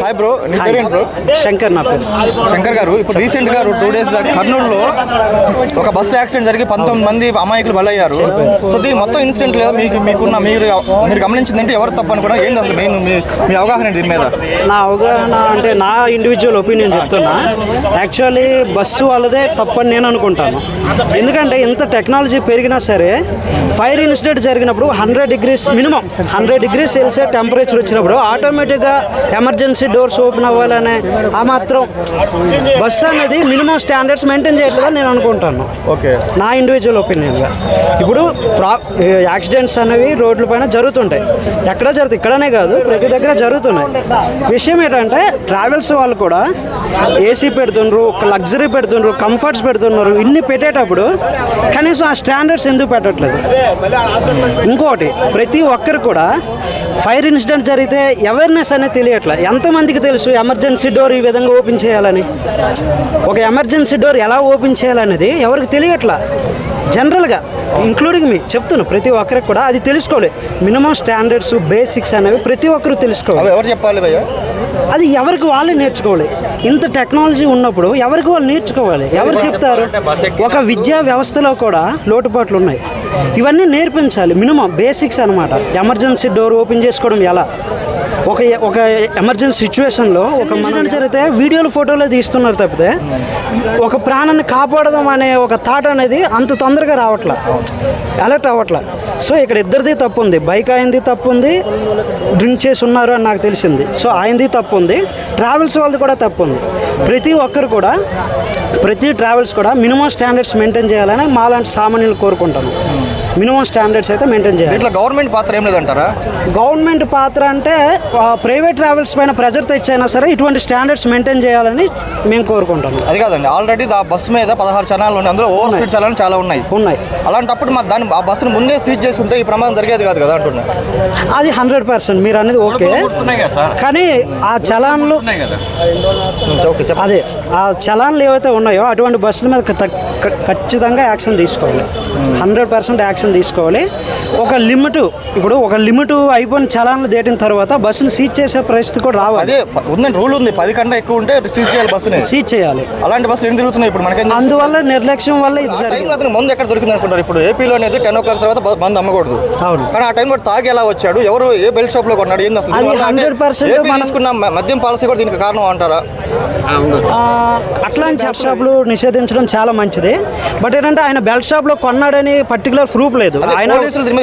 Hi bro నీ పేరేంటి bro Shankar నా పేరు. శంకర్ గారు ఇప్పుడు రీసెంట్గా టూ డేస్ బ్యాక్ కర్నూలులో ఒక బస్సు యాక్సిడెంట్ జరిగి పంతొమ్మిది మంది అమాయకులు బలయ్యారు. సో దీని మొత్తం ఇన్సిడెంట్ లేదా మీకు మీకున్న మీరు మీరు గమనించిందంటే? ఎవరు తప్పు అనుకున్నా ఏంది అసలు మెయిన్ మీ మీ అవగాహన దీని మీద? నా అవగాహన అంటే నా ఇండివిజువల్ ఒపీనియన్ చెప్తున్నా. యాక్చువల్లీ బస్సు వాళ్ళదే తప్పని నేను అనుకుంటాను. ఎందుకంటే ఇంత టెక్నాలజీ పెరిగినా సరే ఫైర్ ఇన్సిడెంట్ జరిగినప్పుడు hundred degrees minimum hundred degrees celsius temperature వచ్చినప్పుడు ఆటోమేటిక్గా ఎమర్జెన్సీ డోర్స్ ఓపెన్ అవ్వాలనే ఆ మాత్రం బస్సు అనేది మినిమం స్టాండర్డ్స్ మెయింటైన్ చేయట్లేదని నేను అనుకుంటాను. ఓకే. నా ఇండివిజువల్ ఒపీనియన్గా ఇప్పుడు ప్రా యాక్సిడెంట్స్ అనేవి రోడ్ల పైన జరుగుతుంటాయి. ఎక్కడ జరుగుతాయి? ఇక్కడనే కాదు ప్రతి దగ్గర జరుగుతున్నాయి. విషయం ఏంటంటే ట్రావెల్స్ వాళ్ళు కూడా ఏసీ పెడుతుండ్రు ఒక లగ్జరీ పెడుతుండ్రు కంఫర్ట్స్ పెడుతున్నారు ఇన్ని పెట్టేటప్పుడు కనీసం ఆ స్టాండర్డ్స్ ఎందుకు పెట్టట్లేదు? ఇంకోటి ప్రతి ఒక్కరు కూడా ఫైర్ ఇన్సిడెంట్ జరిగితే అవేర్నెస్ అనేది తెలియట్లే. ఎంతమందికి తెలుసు ఎమర్జెన్సీ డోర్ ఈ విధంగా ఓపెన్ చేయాలని? ఒక ఎమర్జెన్సీ డోర్ ఎలా ఓపెన్ చేయాలనేది ఎవరికి తెలియట్లా? జనరల్గా ఇంక్లూడింగ్ మీ చెప్తున్నాను ప్రతి ఒక్కరికి కూడా అది తెలుసుకోవాలి. మినిమం స్టాండర్డ్స్ బేసిక్స్ అనేవి ప్రతి ఒక్కరు తెలుసుకోవాలి. ఎవరు చెప్పాలి భయ్య? అది ఎవరికి వాళ్ళే నేర్చుకోవాలి. ఇంత టెక్నాలజీ ఉన్నప్పుడు ఎవరికి వాళ్ళు నేర్చుకోవాలి? ఎవరు చెప్తారు? ఒక విద్యా వ్యవస్థలో కూడా లోటుపాట్లు ఉన్నాయి. ఇవన్నీ నేర్పించాలి మినిమం బేసిక్స్ అనమాట ఎమర్జెన్సీ డోర్ ఓపెన్ చేసుకోవడం ఎలా? ఒక ఒక ఎమర్జెన్సీ సిచ్యువేషన్లో ఒక మనం జరిగితే వీడియోలు ఫోటోలు తీస్తున్నారు తప్పితే ఒక ప్రాణాన్ని కాపాడదాం అనే ఒక థాట్ అనేది అంత తొందరగా రావట్లా. అలర్ట్ అవ్వట్లా. సో ఇక్కడ ఇద్దరిది తప్పు ఉంది బైక్ అయింది తప్పు ఉంది డ్రింక్ చేసి ఉన్నారు అని నాకు తెలిసింది. సో ఆయనది తప్పు ఉంది ట్రావెల్స్ వాళ్ళది కూడా తప్పు ఉంది ప్రతి ఒక్కరు కూడా ప్రతి ట్రావెల్స్ కూడా మినిమం స్టాండర్డ్స్ మెయింటైన్ చేయాలని మాలాంటి సామాన్యులు కోరుకుంటాను. మినిమం స్టాండర్డ్స్ అయితే మెయింటైన్ చేయాలి. దీంట్లో గవర్నమెంట్ పాత్ర ఏం లేదంటారా? గవర్నమెంట్ పాత్ర అంటే ప్రైవేట్ ట్రావెల్స్ పైన ప్రెజర్ తెచ్చైనా సరే ఇటువంటి స్టాండర్డ్స్ మెయింటైన్ చేయాలని మేము కోరుకుంటాము అది కాదండి ఆల్రెడీ ఆ బస్సు మీద పదహారు చలానాలు ఉన్నాయి. అందులో ఓవర్ స్పీడ్ చలానాలు చాలా ఉన్నాయి. ఉన్నాయి. అలాంటప్పుడు మా దాన్ని ఆ బస్సును ముందే సీజ్ చేసి ఉంటే ఈ ప్రమాదం జరిగేది కాదు కదా అంటున్నా. అది హండ్రెడ్ పర్సెంట్ మీరు అనేది ఓకే. కానీ ఆ చలాన్లు అదే ఆ చలాన్లు ఏవైతే ఉన్నాయో అటువంటి బస్సుల మీద ఖచ్చితంగా యాక్షన్ తీసుకోవాలి. హండ్రెడ్ పర్సెంట్ యాక్షన్ తీసుకోవాలి. ఒక లిమిట్ ఇప్పుడు ఒక లిమిట్ అయిపోయిన చలాన్లు దాటిన తర్వాత బస్సును సీజ్ చేసే పరిస్థితి కూడా రావాలి. అదే ప- ఉందండి రూల్ ఉంది. పది కన్నా ఎక్కువ ఉంటే సీజ్ చేయాలి బస్సుని. సీజ్ చేయాలి. అలాంటి బస్సులు ఏం తిరుగుతున్నాయి ఇప్పుడు మనకేం? అందువల్ల నిర్లక్ష్యం వల్ల ఇది ఆ జరిగింది. టైంలో అతను మందు ఎక్కడ దొరికింది అనుకుంటారు? ఇప్పుడు ఏపీలో అనేది టెన్ ఓ క్లాక్ తర్వాత బ- మందు అమ్మకూడదు. అవును. కానీ ఆ టైంలో తాగి ఎలా వచ్చాడు? ఎవరు ఏ బెల్ట్ షాప్లో కొన్నాడు? ఏంది అసలు? అది దీనివల్ల అంటే 100% ఏపీ మనం- తీసుకున్న మ- మద్యం పాలసీ కూడా దీనికి కారణం అంటారా? అట్లాంటి చెప్ షాపులు నిషేధించడం చాలా మంచిది. బట్ ఏంటంటే ఆయన బెల్ట్ షాప్లో కొన్నాడని పర్టికులర్ ప్రూఫ్ లేదు. ఆయన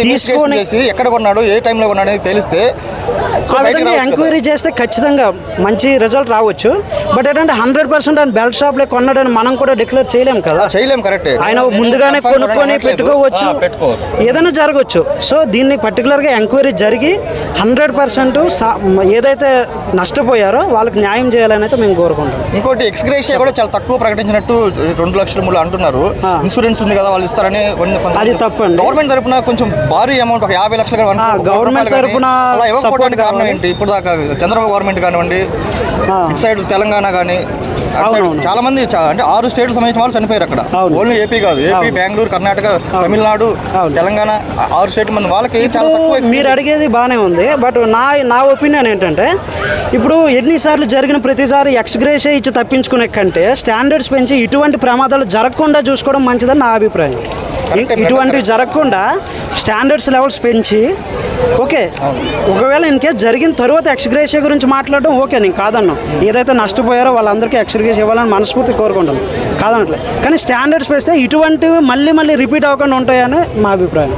తీసుకొని చేసి ఎక్కడ కొన్నాడు ఏ టైంలో కొన్నాడు అనేది తెలిస్తే సో ఆ విధంగా. ఎంక్వైరీ చేస్తే ఖచ్చితంగా మంచి రిజల్ట్ రావచ్చు. బట్ ఏంటంటే హండ్రెడ్ పర్సెంట్ ఆయన బెల్ట్ షాప్లో కొన్నాడని మనం కూడా డిక్లేర్ చేయలేం కదా. చేయలేం కరెక్టే. ఆయన ముందుగానే కొనుక్కొని పెట్టుకోవచ్చు. ఏదైనా జరగవచ్చు. సో దీన్ని పర్టికులర్గా ఎంక్వైరీ జరిగి హండ్రెడ్ పర్సెంట్ ఏదైతే నష్టపోయారో వాళ్ళకి న్యాయం చేయాలని అయితే మేము కోరుకుంటాం ఇంకోటి ఎక్స్గ్రేషియా కూడా చాలా తక్కువ ప్రకటించినట్టు రెండు లక్షల మూడు అంటున్నారు. ఇన్సూరెన్స్ ఉంది కదా వాళ్ళు ఇస్తారని అది తప్పండి. గవర్నమెంట్ తరపున కొంచెం భారీ అమౌంట్ ఒక యాభై లక్షలు గవర్నమెంట్ అలా ఇవ్వకపోవడానికి కారణం. ఏంటి ఇప్పుడు దాకా చంద్రబాబు గవర్నమెంట్ కానివ్వండి. ఇటు సైడ్ తెలంగాణ కానీ. చాలా మంది అంటే ఆరు స్టేట్లు సంబంధించిన వాళ్ళు చనిపోయారు అక్కడ. ఓన్లీ ఏపీ కాదు ఏపీ. బెంగళూరు కర్ణాటక తమిళనాడు. తెలంగాణ ఆరు స్టేట్ మంది వాళ్ళకి చాలా తక్కువ మీరు అడిగేది బాగానే ఉంది బట్ నా నా ఒపీనియన్ ఏంటంటే ఇప్పుడు ఎన్నిసార్లు జరిగిన ప్రతిసారి ఎక్స్గ్రేషే ఇచ్చి తప్పించుకునే కంటే స్టాండర్డ్స్ పెంచి ఇటువంటి ప్రమాదాలు జరగకుండా చూసుకోవడం మంచిదని నా అభిప్రాయం ఇటువంటివి జరగకుండా స్టాండర్డ్స్ లెవెల్స్ పెంచి ఓకే ఒకవేళ ఇన్ కేస్ జరిగిన తర్వాత ఎక్స్గ్రేషియా గురించి మాట్లాడడం ఓకే నేను కాదన్నాం. ఏదైతే నష్టపోయారో వాళ్ళందరికీ ఎక్స్గ్రేషియా ఇవ్వాలని మనస్ఫూర్తి కోరుకుంటాను కాదనట్లే. కానీ స్టాండర్డ్స్ పెంచితే ఇటువంటివి మళ్ళీ మళ్ళీ రిపీట్ అవ్వకుండా ఉంటాయని మా అభిప్రాయం.